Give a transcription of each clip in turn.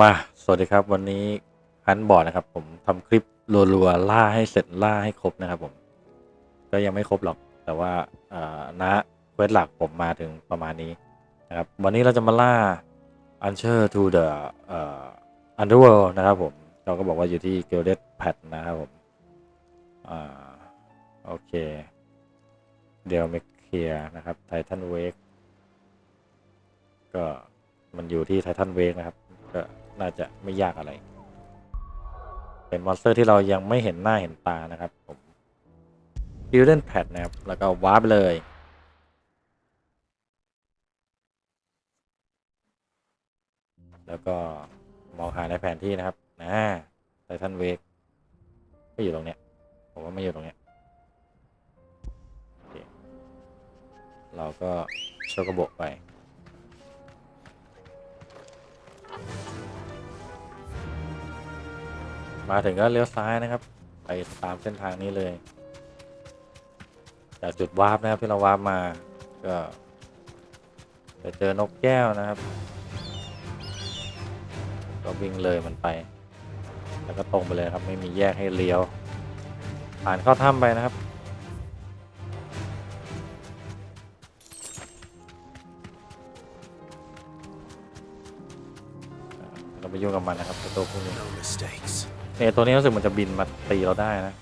มา สวัสดีครับ วันนี้ฮันบอร์ดนะครับ ผมทำคลิปรัวๆล่าให้เสร็จล่าให้ครบนะครับ ผม ก็ยังไม่ครบหรอก แต่ว่าอ่านะเควสหลักผมมาถึงประมาณนี้นะครับ วันนี้เราจะมาล่า Answer to the เอ่อ Underworld นะครับ ผม เราก็บอกว่าอยู่ที่ Gilded Pad นะครับผมอ่าโอเค เดลเมคเคียนะครับ Titan Wake ก็มันอยู่ที่ Titan Wake นะครับ ก็น่าจะไม่ยากอะไร เป็นมอนสเตอร์ที่เรายังไม่เห็นหน้าเห็นตานะครับผม b u i l d e n Pad นะครับ แล้วก็วาร์ปเลยแล้วก็มองหาในแผนที่นะครับนะไททันเวกก็อยู่ตรงเนี้ย ผมว่าไม่อยู่ตรงเนี้ยเเราก็โชกระบกไป มาถึงก็เลี้ยวซ้ายนะครับ ไปตามเส้นทางนี้เลย จากจุดวาร์ปนะครับที่เราวาร์ปมา ก็จะเจอนกแก้วนะครับ ก็วิ่งเลยมันไป แล้วก็ตรงไปเลยครับไม่มีแยกให้เลี้ยว ผ่านเข้าถ้ำไปนะครับเราไปยุ่งกับมันนะครับตัวพวกนี้ เนี่ยตัวนี้รู้สึกมันจะบินมาตีเราได้นะ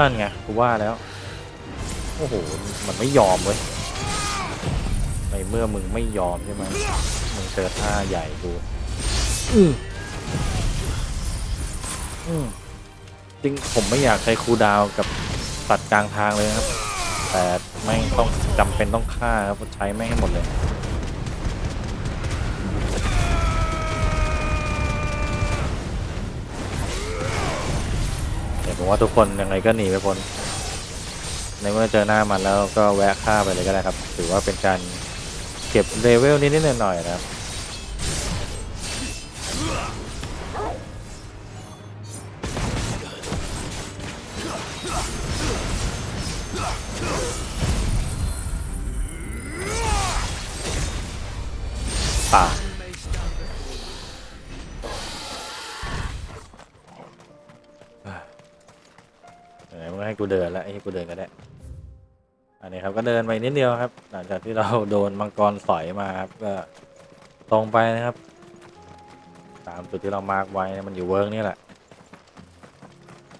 นั่นไงกูว่าแล้ว โอ้โห มันไม่ยอมเว้ย ในเมื่อมึงไม่ยอมใช่ไหมมึงเจอท่าใหญ่กูอืมอืมจริงผมไม่อยากใช้คูลดาวน์กับตัดกลางทางเลยนะครับ แต่ไม่งต้องจำเป็นต้องฆ่าครับใช้ไม่งให้หมดเลย ผมว่าทุกคนยังไงก็หนีไปพ้นในเมื่อเจอหน้ามันแล้วก็แวะฆ่าไปเลยก็ได้ครับ ถือว่าเป็นการเก็บเลเวลนิดๆหน่อยๆนะครับ ให้กูเดินแล้วไอ้ให้กูเดินก็ได้ อันนี้ครับก็เดินไปนิดเดียวครับ หลังจากที่เราโดนมังกรสอยมาครับก็ตรงไปนะครับ ตามจุดที่เรามาร์กไว้มันอยู่เวิร์กนี่แหละ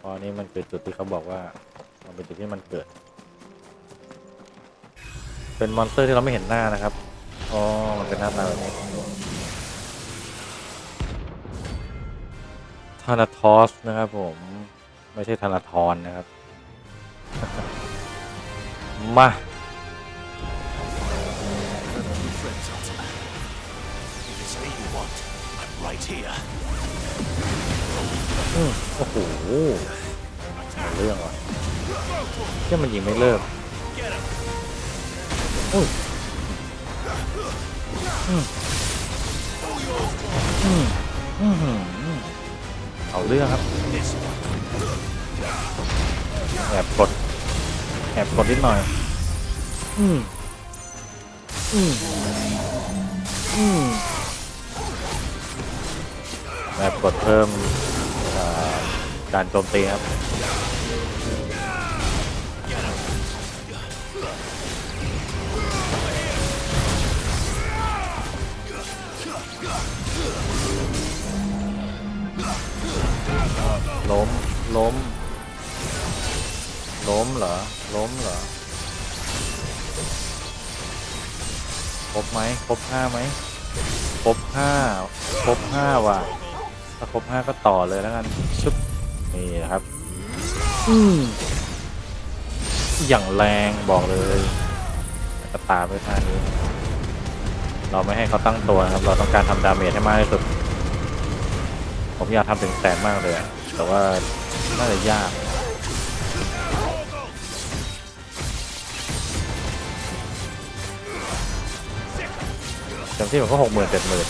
พราะนี่มันคือจุดที่เขาบอกว่ามันเป็นจุดที่มันเกิด เป็นมอนสเตอร์ที่เราไม่เห็นหน้านะครับอ๋อมันเป็นหน้าตาแบบนี้ธานาทอสนะครับผมไม่ใช่ธานาทรนะครับ อืมโอ้โหเอาเรื่องว่ะเชื่มันยิงไม่เลิก Get him. อุ้ยอืมอืมอืมอืมเอาเรื่องครับแอบกด อบกดนิดหน่อย อืม อืม อืมแอบกดเพิ่มการโจมตีครับ ล้มเหรอ ล้มเหรอ ครบไหม ครบห้าไหม ครบห้า ครบห้าว่ะ ถ้าครบห้าก็ต่อเลยแล้วกันชุบนี่นะครับ อืมอย่างแรงบอกเลยแล้วก็ตามด้วยท่านี้ เราไม่ให้เขาตั้งตัวนะครับ เราต้องการทำดาเมจให้มากที่สุด ผมอยากทำถึงแสนมากเลยอะแต่ว่าน่าจะยาก เต็มที่ผมก็หกหมื่นเจ็ดหมื่น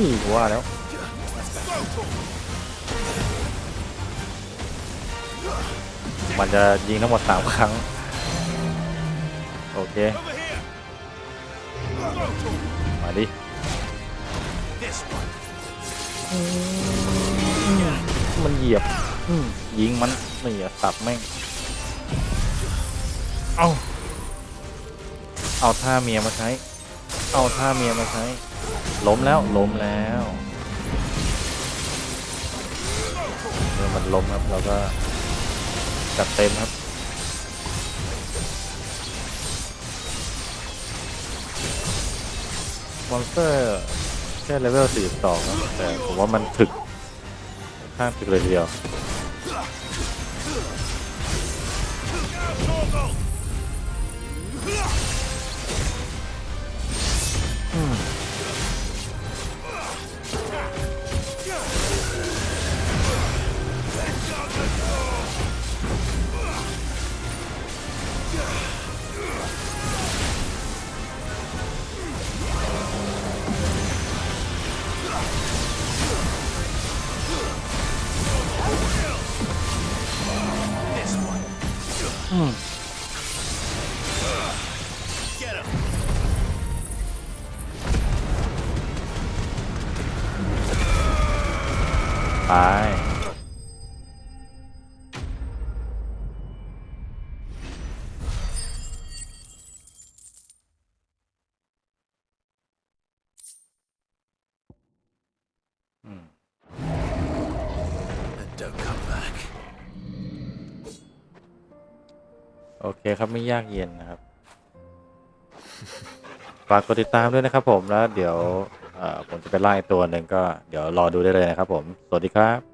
ยว่าแล้วมันจะยิงทั้งหมดสามครั้ง โอเค Over here. มาดิ This one. มันเหยียบอืมยิงมันนี่อะสับแม่ง เอา เอาท่าเมียมาใช้ เอาท่าเมียมาใช้ ล้มแล้วล้มแล้วเมื่อมันล้มครับเราก็จัดเต็มครับมอนสเตอร์แค่เลเวล42นะแต่ผมว่ามันถึกข้างถึกเลยทีเดียว Get him. ตายอืม And don't come back. โอเคครับ ไม่ยากเย็นนะครับฝากกดติดตามด้วยนะครับผมแล้วเดี๋ยวผมจะไปไล่ตัวหนึ่งก็เดี๋ยวรอดูได้เลยนะครับผม สวัสดีครับ